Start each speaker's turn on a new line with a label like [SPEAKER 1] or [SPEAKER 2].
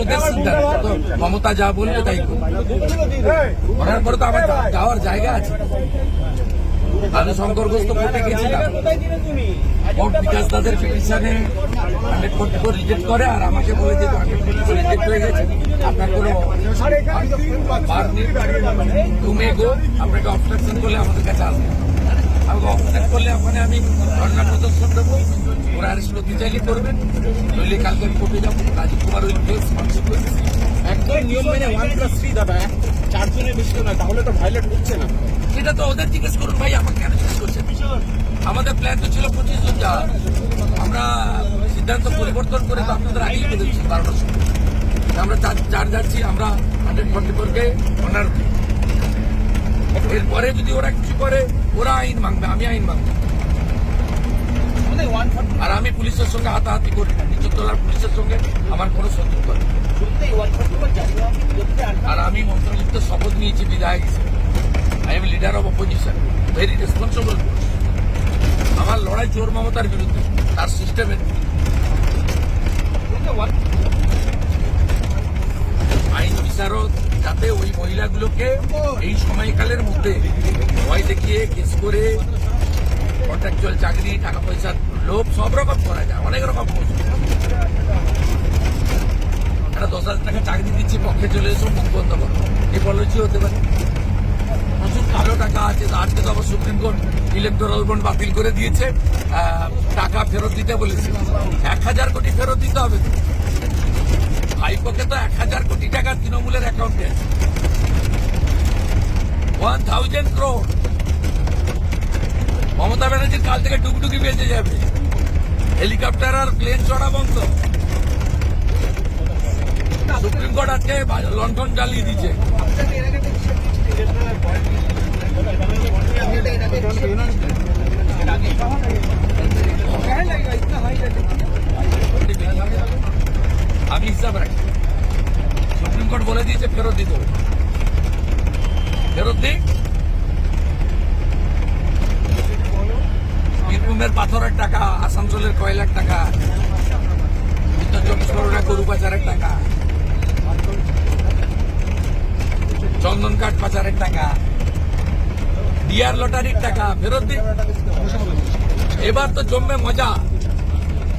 [SPEAKER 1] ওদের সিদ্ধান্ত মমতা যা বলবে তাই করার পরে তো আমার যাওয়ার জায়গা আছে। আমি শঙ্করগ্রস্ত কোর্টে গেছিলাম। কোর্ট বিকাশ দাদের পিটিশনে হান্ড্রেড ফোর্টি ফোর রিজেক্ট করে আর আমাকে বলে যে হান্ড্রেড রিজেক্ট হয়ে গেছে। আপনার কোনো ঘুমে গো। আপনাকে অবস্ট্রাকশন করলে আমাদের কাছে আসবে আমাকে অবস্ট্রাক্ট করলে ওখানে আমি ধর্ণা প্রদর্শন দেবো। ওরা করতে চাইলে করবেন নইলে কালকে আমি কোর্টে যাব। Rajiv Kumar will face consequence
[SPEAKER 2] একদম নিয়ম মেনে ওয়ান প্লাস থ্রি দাদা চারজনের বেশি না তাহলে তো ভাইলেট হচ্ছে না।
[SPEAKER 1] সেটা তো ওদের জিজ্ঞেস করুন ভাই আমাকে কেন জিজ্ঞেস করছেন? আমাদের প্ল্যান তো ছিল পঁচিশ জন যাওয়ার আমরা সিদ্ধান্ত পরিবর্তন করে তো আপনাদের আগেই করে দিচ্ছি বারোটার সময়। আমরা চার চার যাচ্ছি আমরা হান্ড্রেড ফর্টি ফোরকে অনার এরপরে যদি ওরা কিছু করে ওরা আইন মানবে আমি আইন মানবো। আর আমি পুলিশের সঙ্গে হাতাহাতি করি না। নিচতলার পুলিশের সঙ্গে আমার কোনো শত্রুতা আর আমি মন্ত্রযুক্ত শপথ নিয়েছি বিধায়ক হিসেবে I am leader of opposition very responsible আমার লড়াই চোর মমতার বিরুদ্ধে, তার সিস্টেমের আইন বিচারক যাতে ওই মহিলাগুলোকে এই সময়কালের মধ্যে ভয় দেখিয়ে কেস করে কন্ট্রাকচুয়াল চাকরি টাকা পয়সার লোভ, সব রকম করা যায়, অনেক রকম একটা দশ হাজার টাকা চাকরি দিচ্ছি, পক্ষে চলে এসো, মুখ বন্ধ করো। এই পলিসি হতে পারে। প্রচুর কালো টাকা আছে, আজকে তো আবার সুপ্রিম কোর্ট ইলেকট্রাল বন্ড বাতিল করে দিয়েছে। টাকা ফেরত দিতে বলেছে। এক হাজার কোটি ফেরত দিতে হবে। ভাইপোকে তো এক হাজার কোটি টাকা তৃণমূলের অ্যাকাউন্টে ওয়ান থাউজেন্ড ক্রোড মমতা ব্যানার্জির কাল থেকে টুকটুকি বেঁচে যাবে। হেলিকপ্টার আর প্লেন চড়া বন্ধ। সুপ্রিম কোর্ট আজকে লন্ডন জ্বালিয়ে দিচ্ছে আমি হিসাব রাখি। সুপ্রিম কোর্ট বলে দিয়েছে, ফেরত দিতে হবে। ফেরত দিক বীরভূমের পাথরের টাকা, আসানসোলের কয়লার টাকা উত্তর চব্বিশ পরগনা গরু পাচারের টাকা, চন্দন কাঠ পাচারের টাকা, ডিয়ার লটারির টাকা, ফেরত দিন এবার তো জমবে মজা।